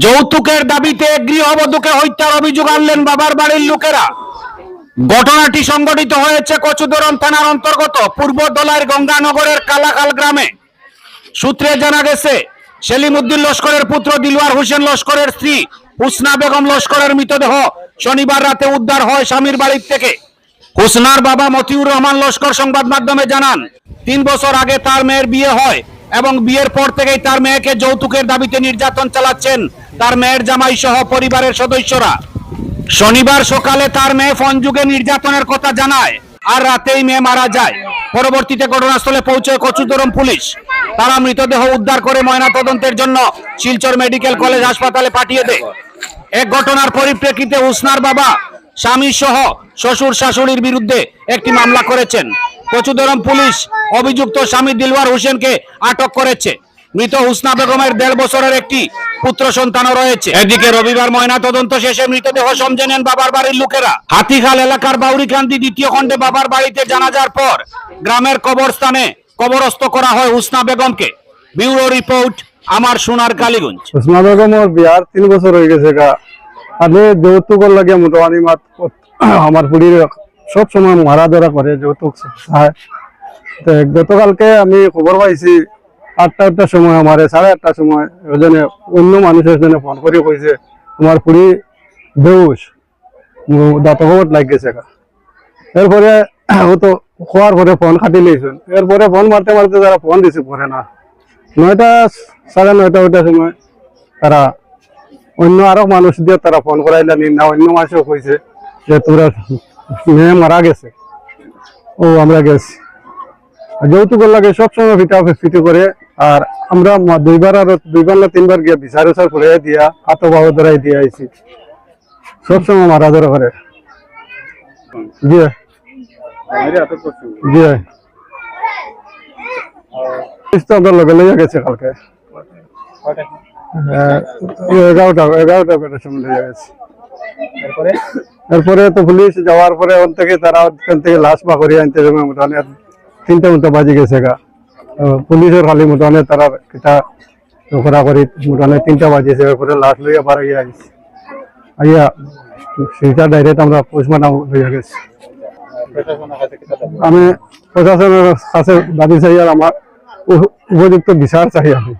যৌতুকের দাবিতে গৃহবধূকে হত্যার অভিযোগ আনলেন বাবার বাড়ির লোকেরা। ঘটনাটি সংঘটিত হয়েছে কচুদরম থানার অন্তর্গত পূর্ব দলার গঙ্গানগরের কালাকাল গ্রামে। সূত্রে জানা গেছে, সেলিমউদ্দিন লস্করের পুত্র দিলওয়ার হোসেন লস্করের স্ত্রী হুসনা বেগম লস্করের মৃতদেহ শনিবার রাতে উদ্ধার হয় স্বামীর বাড়ির থেকে। হুসনার বাবা মতিউর রহমান লস্কর সংবাদ মাধ্যমে জানান, তিন বছর আগে তার মেয়ের বিয়ে হয় এবং বিয়ের পর থেকেই তার মেয়েকে যৌতুকের দাবিতে নির্যাতন চালাচ্ছেন তার মেয়ের জামাই সহ পরিবারের সদস্যরা। শনিবার সকালে তার মেয়ে ফোন যুগে নির্যাতনের কথা জানায় আর রাতেই মেয়ে মারা যায়। পরবর্তীতে ঘটনাস্থলে পৌঁছয় কচুদরম পুলিশ। তারা মৃতদেহ উদ্ধার করে ময়না তদন্তের জন্য শিলচর মেডিকেল কলেজ হাসপাতালে পাঠিয়ে দেয়। এক ঘটনার পরিপ্রেক্ষিতে উসনার বাবা, স্বামী সহ শ্বশুর শাশুড়ির বিরুদ্ধে একটি মামলা করেছেন। কচুদরম পুলিশ অভিযুক্ত স্বামী দিলওয়ার হোসেনকে আটক করেছে। মৃত হুসনা বেগমের দেড় বছরের একটি পুত্র সন্তানও রয়েছে। এদিকে রবিবার ময়না তদন্ত শেষে মৃতদেহ সমঝে নেন বাবার বাড়ির লোকেরা। হাতিখাল এলাকার বাউরিকান্দি দ্বিতীয় খণ্ডে বাবার বাড়িতে জানাজার পর গ্রামের কবরস্থানে কবরস্থ করা হয় হুসনা বেগমকে। ব্যুরো রিপোর্ট আমার সোনার কালীগঞ্জ। উসমা বেগমর বিয়ার তিন বছর হয়ে গেছে গা। আমি যৌতুকর লাগে মোটামুটি মাত আমার পুরীর সব সময় মারা ধরা করে যৌতুক গতকালকে আমি খবর পাইছি আটটা আটটার সময় আমার, সাড়ে আটটার সময় ওজনে অন্য মানুষের জন্য ফোন করে কইছে, তোমার পুরী বেউস দাঁতকবত লাগ গেছে এরপরে ও তো খোয়ার পরে ফোন খাটি লইছেন। এরপরে ফোন মারতে মারতে তারা ফোন রিসিভ করে না। নয়টা, সাড়ে নয়টা ওইটার সময় তারা অন্য আরও মানুষ দিয়ে তারা ফোন করাইলেন না অন্য মানুষও কইছে যে, তোরা মেয়ে মারা গেছে। ও, আমরা গেছি। আর যৌতুক লাগে সবসময় ফিটা ফিটি করে আর আমরা দুইবার আর দুইবার না তিনবার গিয়ে বিচার উচার করে দিয়া হাত বাহু ধরাই দিয়ে আইছি। সবসময় মারা ধরা করে গেছে কালকে। এগারোটা এগারোটা তো পুলিশ যাওয়ার পরে থেকে তারা থেকে লাশ বা আনতে তিনটা মতো বাজি গেছে গা। পুলিশের খালি মোটামুটি তারা কিতা করা করি মোটামুটি তিনটা বাজিছে এরপরে লাশ লইয়া বার হইয়া আইছে। আইয়া, সেইটা ডাইরেক্ট আমরা পোস্টমর্টম হইয়া গেছে। আমি প্রশাসনের কাছে দাবি চাই আর আমার উপযুক্ত বিচার চাই আমি।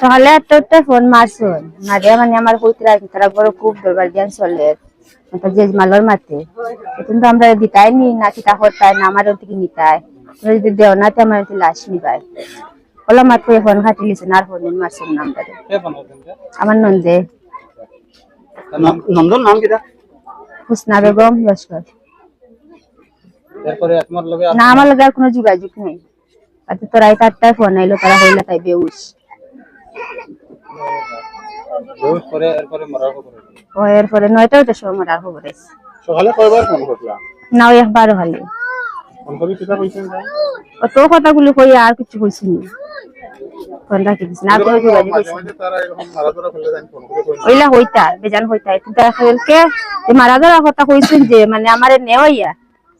সকালে একটা ফোন মারছুন মারিয়া মানে আমার কইতরা তারা বড় খুব দরবার জ্ঞান চলে। এটা যে মালর মাতে কিন্তু আমরা দিতাই নি না কিতা হতাই না আমার থেকে নিতাই। তোমরা যদি দেও না তো আমার একটু লাশ নিবাই ওলা মাত করে না আর মারছুন নাম আমার নন্দে। নন্দন নাম কিটা হুসনা বেগম লস্কর। না আমার লগে আর কোনো যোগাযোগ নেই। আর তোরা এই আটটায় ফোন আইলো তারা হইলে তাই বেউস এরপরে মরার খবর। ও এরপরে সময় মরার খবর আছে। সকালে কয়বার ফোন করলা না ওই একবার হলে। ফোন করি কিটা কইছেন ভাই অত কথাগুলি কই আর কিছু কইছি নি? ফোন রাখি দিছি না যোগাযোগ ওইলা হইতা বেজান হইতা কিন্তু এখানকে যে মারা ধরা কথা কইছেন যে মানে আমারে নেওয়াইয়া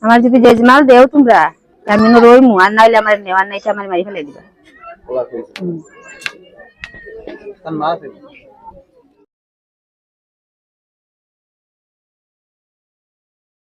আমার যদি জেজমাল দেও তোমরা আমি রই মু আর নাইলে আমার নেওয়ার নাই আমার মারি ফেলে দিবা।